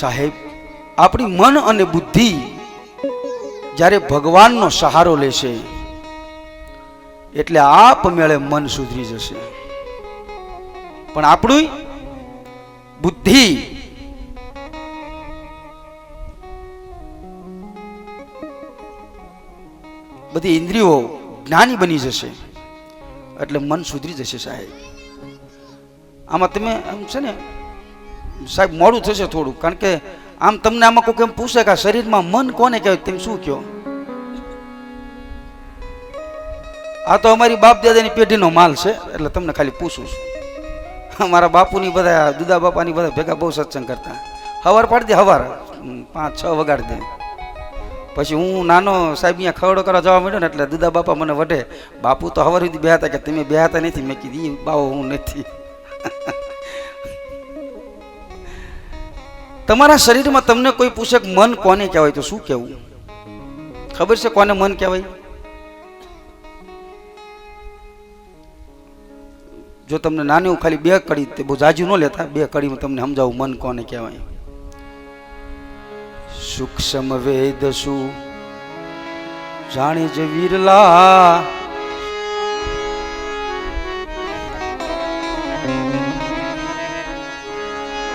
સાહેબ, આપણી મન અને બુદ્ધિ જ્યારે ભગવાનનો સહારો લેશે એટલે આપમેળે મન સુધરી જશે. પણ આપણું બુદ્ધિ બધી ઇન્દ્રિયો જ્ઞાની બની જશે, એટલે મન સુધરી જશે સાહેબ. આમાં તમે આમ છે ને સાહેબ, મોડું થશે થોડું, કારણ કે આમ તમને આમાં કોઈ એમ પૂછે કે આ શરીરમાં મન કોને કહેવાય, તેમ શું કહો આ તો અમારી બાપ દાદાની પેઢીનો માલ છે, એટલે તમને ખાલી પૂછું છું. મારા બાપુની બધા, દુદા બાપાની બધા ભેગા બહુ સત્સંગ કરતા. હવાર પાડી દે, હવાર. પાંચ, છ વગાડી દે. પછી હું નાનો, સાહેબ, અહીંયા ખવડો કરવા જવા માંડ્યો ને, એટલે દુદા બાપા મને વઢે, બાપુ તો હવાર સુધી બેહતા કે તમે બેહતા નથી? મેં કીધી, "ઈ બાવો હું નથી. તમારા શરીરમાં તમને કોઈ પૂછે મન કોને કહેવાય, તો શું કહેવું? ખબર છે કોને મન કહેવાય? જો તમને નાની હું ખાલી બે કડી, તે બહુ જાજુ ન લેતા, બે કડીમાં તમને સમજાવું મન કોને કહેવાય. સૂક્ષ્મ વેદ શું? જાણે જ વિરલા.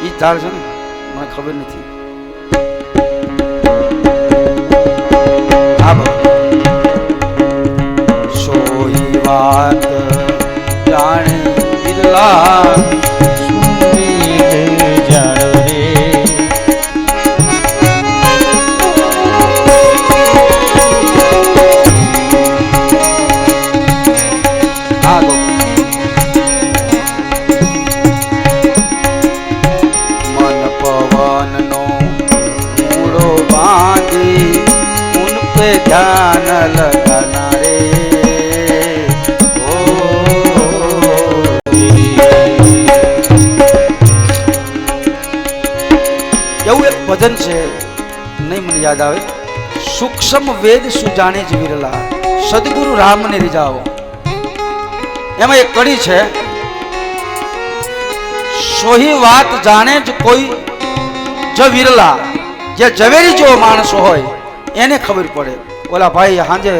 ઈ ઝાડ છે ને? મને ખબર નથી હા. સોઈ વાત જાણે ભજન છે નહીં મને યાદ આવે સૂક્ષ્મ વેદ સુજાણે જ વિરલા સદગુરુ રામને રીજાવો એમાં એક કડી છે સોહી વાત જાણે જ કોઈ જ વિરલા જે ઝવેરી જેવો માણસ હોય એને ખબર પડે ઓલા ભાઈ સાંજે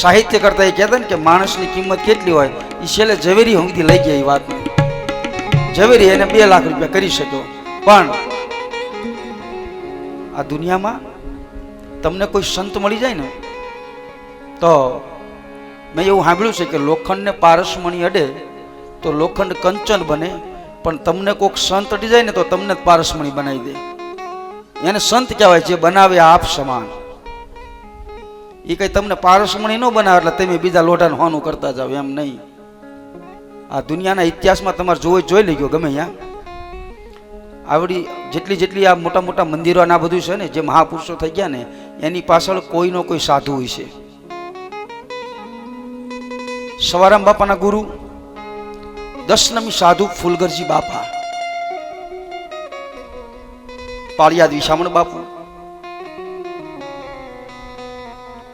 સાહિત્ય કરતા એ કહેતા ને કે માણસની કિંમત કેટલી હોય એ છેલ્લે ઝવેરી હોંગથી લઈ ગયા એ વાતને. ઝવેરી એને બે લાખ રૂપિયા કરી શક્યો. પણ આ દુનિયામાં તમને કોઈ સંત મળી જાય ને, તો મેં એવું સાંભળ્યું છે કે લોખંડને પારસમણી અડે તો લોખંડ કંચન બને, પણ તમને કોઈક સંત અડી જાય ને તો તમને પારસમણી બનાવી દે. એને સંત કહેવાય જે બનાવે આપ સમાન. એ કઈ તમને પારસમણી ન બનાવે એટલે તમે બીજા લોઢાનું હોનું કરતા જાઓ, એમ નહીં. આ દુનિયાના ઇતિહાસમાં તમારે જોઈ જોઈ લઈ ગયો ગમે ત્યાં. આવડી જેટલી જેટલી આ મોટા મોટા મંદિરો આ બધું છે ને, જે મહાપુરુષો થઈ ગયા ને, એની પાછળ કોઈનો કોઈ સાધુ હોય છે. સવારામ બાપાના ગુરુ દસનમી સાધુ ફૂલગરજી બાપા. પાળિયાદ વિશામણ બાપુ.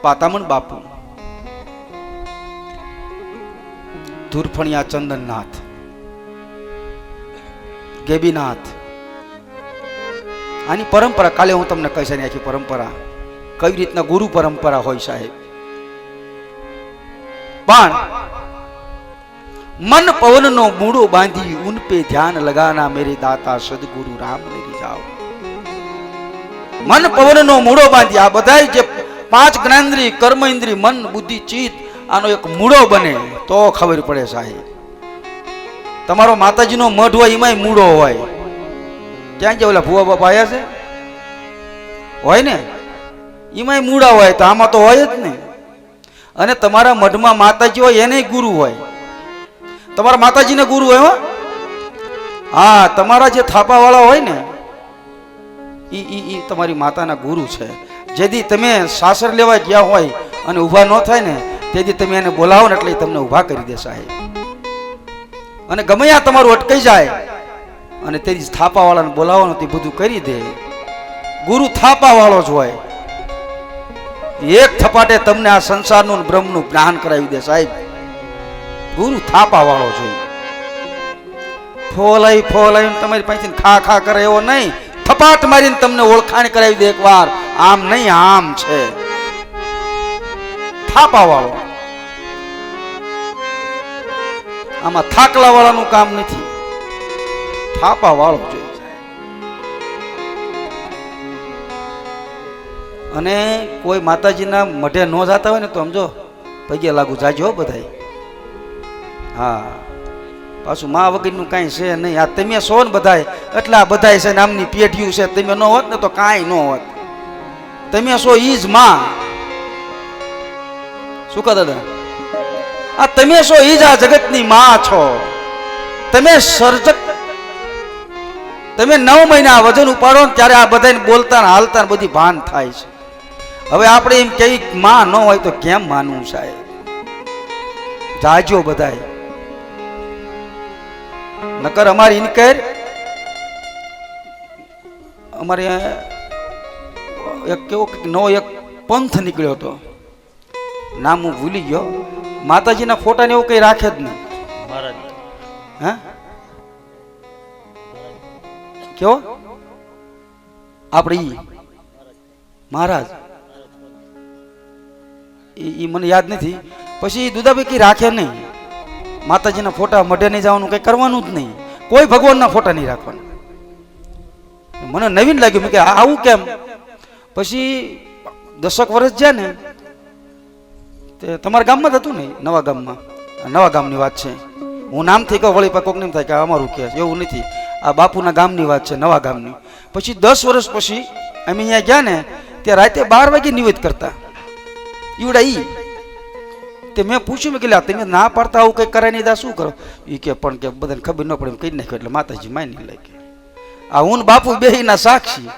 પાતામણ બાપુ. ધૂરફણિયા ચંદનનાથ. ગેબીનાથ. આની પરંપરા કાલે હું તમને કહીશ આની આખી પરંપરા. કઈ રીતના ગુરુ પરંપરા હોય સાહેબ? પણ મન પવનનો મૂળો બાંધી ઉન પે ધ્યાન લગાના મેરે દાતા સદગુરુ રામ ને મન પવનનો મૂળો બાંધી આ બધા જે પાંચ જ્ઞાનેન્દ્રિય કર્મ ઇન્દ્રિય મન, બુદ્ધિ, ચિત્ત આનો એક મૂળો બને, તો ખબર પડે સાહેબ. તમારો માતાજીનો મઢ હોય, એમાંય મૂળો હોય. ક્યાં ગયા ઓલા ભુવા બાપા આવ્યા છે? હોય ને? એમાંય મૂળા હોય, તો આમાં તો હોય જ ને. અને તમારા મઢમાં માતાજી હોય, એને ગુરુ હોય. તમારા માતાજીને ગુરુ હોય હો. તમારા જે થાપાવાળા હોય ને એ તમારી માતાના ગુરુ છે. જેથી તમે સાસર લેવા ગયા હોય અને ઊભા ન થાય ને, તેથી તમે એને બોલાવો ને એટલે તમને ઊભા કરી દે સાહેબ. અને ગમે આ તમારું અટકાઈ જાય અને તેથી થાપાવાળાને બોલાવવાનું તે બધું કરી દે. ગુરુ થાપાવાળો જ હોય. એક થપાટે તમને આ સંસારનું બ્રહ્મનું જ્ઞાન કરાવી દે સાહેબ. ગુરુ થાપા વાળો જોઈએ ફોલાઈ ફોલાઈ તમારી પાસેથી ખા ખા કરે એવો નહીં. થપાટ મારીને તમને ઓળખાણ કરાવી દે એકવાર. આમ નહીં, આમ છે. થાપા વાળો આમાં થાકલા વાળાનું કામ નથી. થાપા વાળો જોઈએ. અને કોઈ માતાજીના મઢે ન જાતા હોય ને તો સમજો, પગે લાગુ જાજો બધાય. હા. પાછું મા વગરનું કાંઈ છે નહીં. આ તમે છો ને બધાય. એટલે આ બધાય છે ને આમની પેઢીઓ છે. તમે ન હોત ને તો કાંઈ ન હોત. તમે છો ઈ માં. શું કહો દાદા? આ તમે છો ઈ આ જગતની માં છો. તમે સર્જક તમે નવ મહિના વજન ઉપાડો ને ત્યારે આ બધાને બોલતા ને હાલતા ને બધી ભાન થાય છે. હવે આપણે એમ કઈ માં ન હોય તો કેમ માનવું સાહેબ? જાજો બધાય. નકર અમારી ઇનકેર અમારે એક કેવો નવો એક પંથ નીકળ્યો હતો. નામ હું ભૂલી ગયો. માતાજીના ફોટાને એવું કંઈ રાખે જ નહીં. મહારાજ. હે? કેવો? આપણે મહારાજ. ઈ મને યાદ નથી. પછી દુદાભાઈ કંઈ રાખે નહીં. માતાજીના ફોટા મઢે નહીં જવાનું કંઈ કરવાનું જ નહીં. કોઈ ભગવાનના ફોટા નહીં રાખવાના. મને નવીન લાગ્યું કે આવું કેમ? પછી દશક વર્ષ છે ને, તે તમારા ગામમાં જ હતું ને, નવા ગામમાં? નવા ગામની વાત છે. હું નામથી કહું, વળી કોક એમ થાય કે અમારું કે એવું નથી. આ બાપુના ગામની વાત છે, નવા ગામની. પછી દસ વર્ષ પછી અમે અહીંયા ગયા ને ત્યાં રાતે બાર વાગે નિવેદ કરતા. ઈવડા ઈ. તે મેં પૂછ્યું કે તમે ના પાડતા આવું કંઈક કરાય નહીં શું કરો? એ કે, પણ કે બધાને ખબર ન પડે કહી નાખ્યું, એટલે માતાજી માની નહીં લાગે આ હું બાપુ બેહીના સાક્ષી.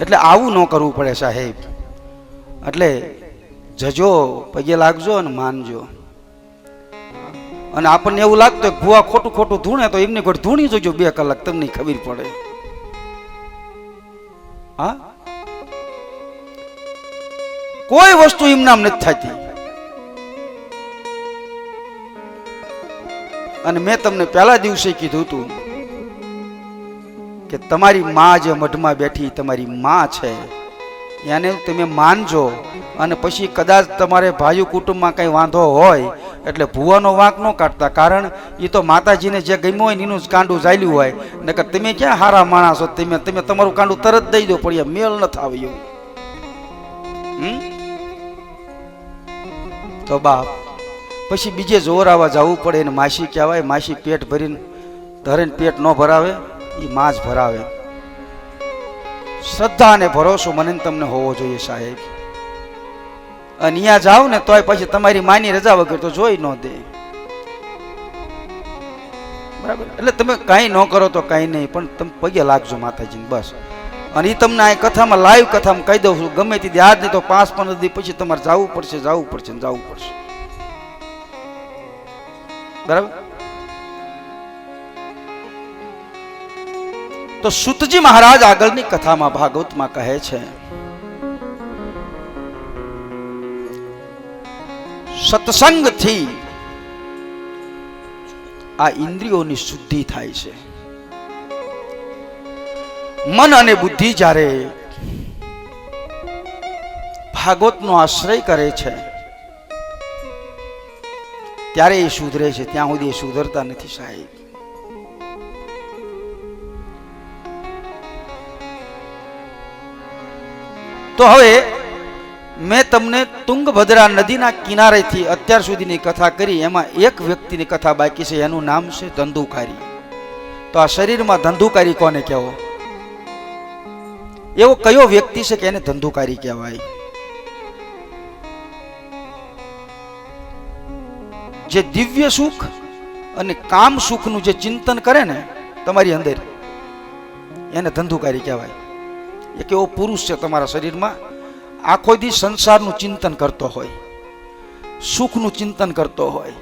એટલે આવું ન કરવું પડે સાહેબ. એટલે જજો, પગે લાગજો અને માનજો. અને આપણને એવું લાગતું કે ભૂવા ખોટું ખોટું ધૂણે તો એમની કોઈ ધૂણી જોજો બે કલાક, તમને ખબર પડે. હા? કોઈ વસ્તુ એમનામ નથી થતી. અને મેં તમને પહેલા દિવસે કીધું હતું કે તમારી માં જે મઢમાં બેઠી, તમારી માં છે. એને તમે માનજો. અને પછી કદાચ તમારે ભાઈ કુટુંબમાં કંઈ વાંધો હોય, એટલે ભૂવાનો વાંક ન કાઢતા. કારણ એ તો માતાજીને જે ગમ્યું હોય એનું જ કાંડું ચાલ્યું હોય. નકર તમે ક્યાં હારા માણસ તમે તમે તમારું કાંડું તરત દઈ દો, પણ એ મેળ ન હમ? તો બાપ, પછી બીજે જોર આવવા જવું પડે એને માસી કહેવાય, માસી પેટ ભરીને, ધરેને પેટ ન ભરાવે. એ માં ભરાવે. શ્રદ્ધા અને ભરોસો મને તમને હોવો જોઈએ સાહેબ. અને અહીંયા જાવ ને તોય પછી તમારી માની રજા વગર તો જોઈ ન દે. બરાબર? એટલે તમે કાંઈ ન કરો તો કાંઈ નહીં, પણ તમે પગે લાગજો માતાજીને, બસ. અને એ તમને આ કથામાં લાઈવ કથામાં કહી દઉં છું, ગમે તે યાદ નહીં તો પાંચ પંદર દી પછી તમારે જવું પડશે જવું પડશે જવું પડશે. બરાબર? તો સુતજી મહારાજ આગળની કથામાં ભાગવતમાં કહે છે, સત્સંગથી આ ઇન્દ્રિયોની શુદ્ધિ થાય છે. મન અને બુદ્ધિ જ્યારે ભાગવતનો આશ્રય કરે છે, ત્યારે એ સુધરે છે. ત્યાં સુધી એ સુધરતા નથી સાહેબ. તો હવે મેં તમને તુંગભદ્રા નદીના કિનારેથી અત્યાર સુધીની કથા કરી, એમાં એક વ્યક્તિની કથા બાકી છે, એનું નામ છે ધંધુકારી. તો આ શરીરમાં ધંધુકારી કોને કહેવો? એવો કયો વ્યક્તિ છે કે એને ધંધુકારી કહેવાય? જે દિવ્ય સુખ અને કામ સુખનું જે ચિંતન કરે ને તમારી અંદર, એને ધંધુકારી કહેવાય. એક એવો પુરુષ છે તમારા શરીરમાં, આખો દી સંસારનું ચિંતન કરતો હોય, સુખનું ચિંતન કરતો હોય.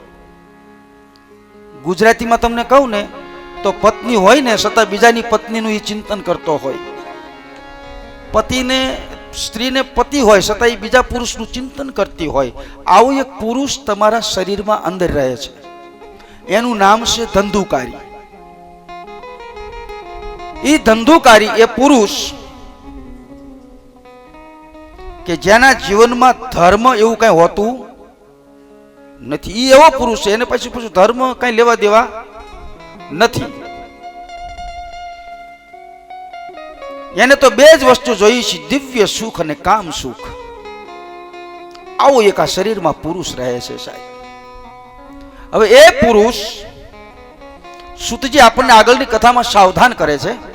ગુજરાતીમાં તમને કહું ને, તો પત્ની હોય ને છતાં બીજાની પત્નીનું એ ચિંતન કરતો હોય. પતિને, સ્ત્રીને પતિ હોય છતાં એ બીજા પુરુષનું ચિંતન કરતી હોય. આવું એક પુરુષ તમારા શરીરમાં અંદર રહે છે. એનું નામ છે ધંધુકારી. એ ધંધુકારી એ પુરુષ કે જેના જીવનમાં ધર્મ એવું કઈ હોતું નથી. એ એવો પુરુષ છે, એને પછી પછી, ધર્મ કઈ લેવા દેવા નથી. એને તો બે જ વસ્તુ જોઈ છે, દિવ્ય સુખ અને કામ સુખ. આવો એક આ શરીરમાં પુરુષ રહે છે સાહેબ. હવે એ પુરુષ સુતજી આપણને આગળની કથામાં સાવધાન કરે છે.